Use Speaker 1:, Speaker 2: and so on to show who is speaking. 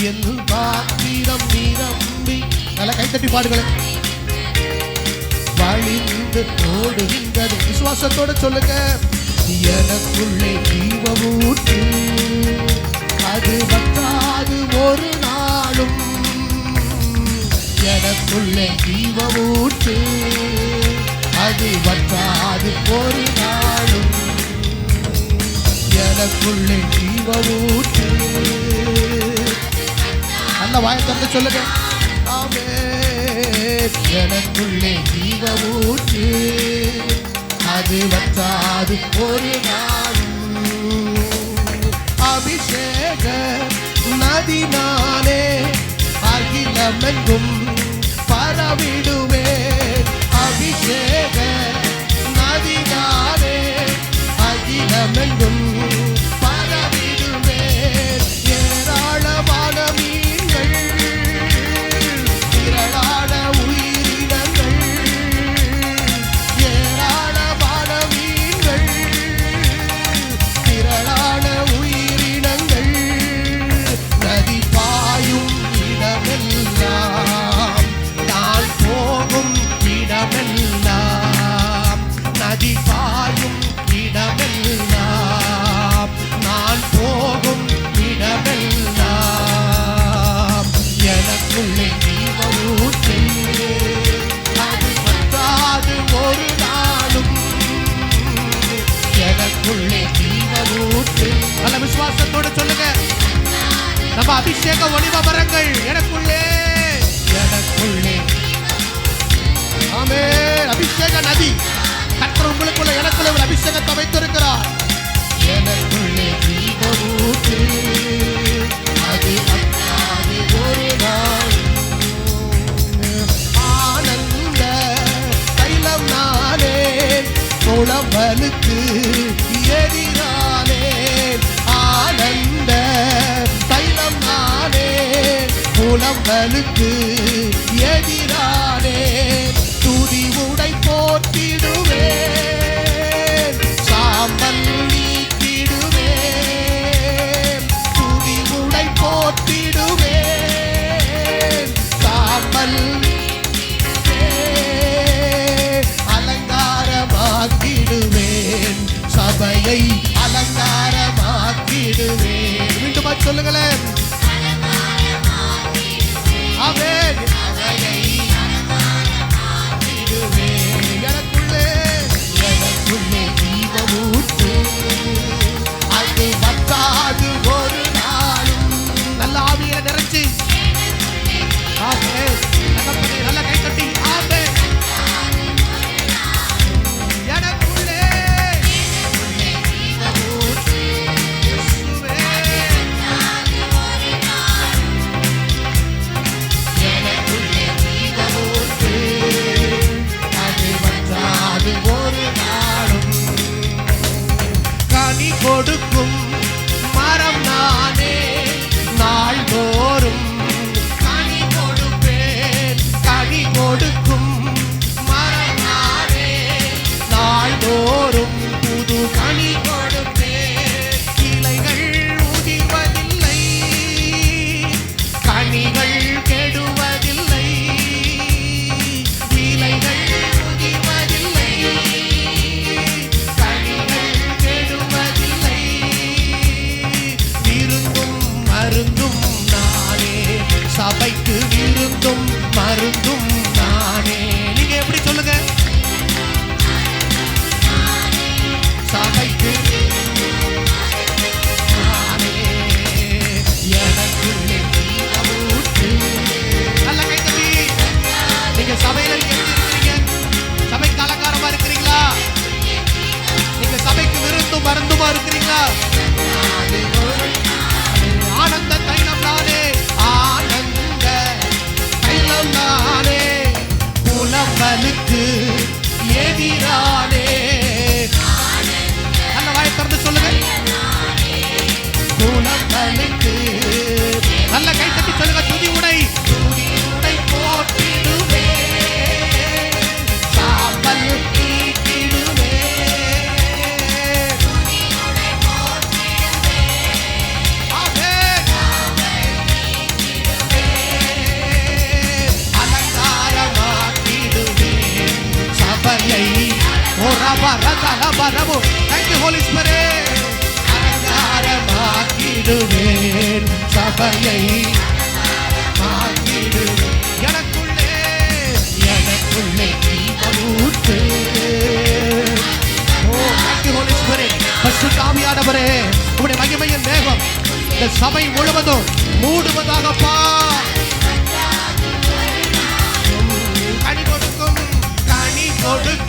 Speaker 1: என் பாத்திரம் நிரம்பி. நல்ல கைத்தட்டி பாடுகளேன் வழிந்து ஓடுகின்றது. விசுவாசத்தோட சொல்லுங்க. எனக்குள்ளே ஜீவ ஊற்று அது வற்றாது ஒரு நாளும். எனக்குள்ளே ஜீவ ஊட்டு அது வற்றாது ஒரு நாளும். எனக்குள்ளே ஜீவ ஊற்று நல்ல வாய திறந்து சொல்லுங்க. எனக்குள்ளே ஜீவ ஊற்று அது வற்றாது ஒரு நாளும். அபிஷேக நதி நானே அகிலமெங்கும் அபிஷேக ஒளிவ மரங்கள் எனக்குள்ளே. எனக்குள்ளே. ஆமே அபிஷேக நதி. கர்த்தர் உங்களுக்குள்ள எனக்குள்ள ஒரு அபிஷேகத்தை வைத்திருக்கிறார் எனக்குள்ளே ஜீவ புலம்பலுக்கு எதிரானே துதி உடை போட்டிடுவே சாம்பல் நீக்கிடுவே துதி உடை போட்டிடுவே சாம்பல் அலங்காரமாக்கிடுவேன். சபையை அலங்காரமாக்கிடுவேன். மீண்டும் சொல்லுங்களேன். Amém. ரபு தேங்க் ஹோலி ஸ்பிரிட் அலங்காரமாக்கிடுவேன் சபையை. மாற்றிடுவேன் எனக்குள்ளே எனக்குள்ளே தீபமூட்டு. ஓ தேங்க் ஹோலி ஸ்பிரிட் பரிசுத்த ஆவியானவரே உம்முடைய மகிமையின் வேகம் இந்த சபை முழுவதும் மூடுவதாகப்பா. கனி கொடுக்கும் கனி கொடுக்கும்.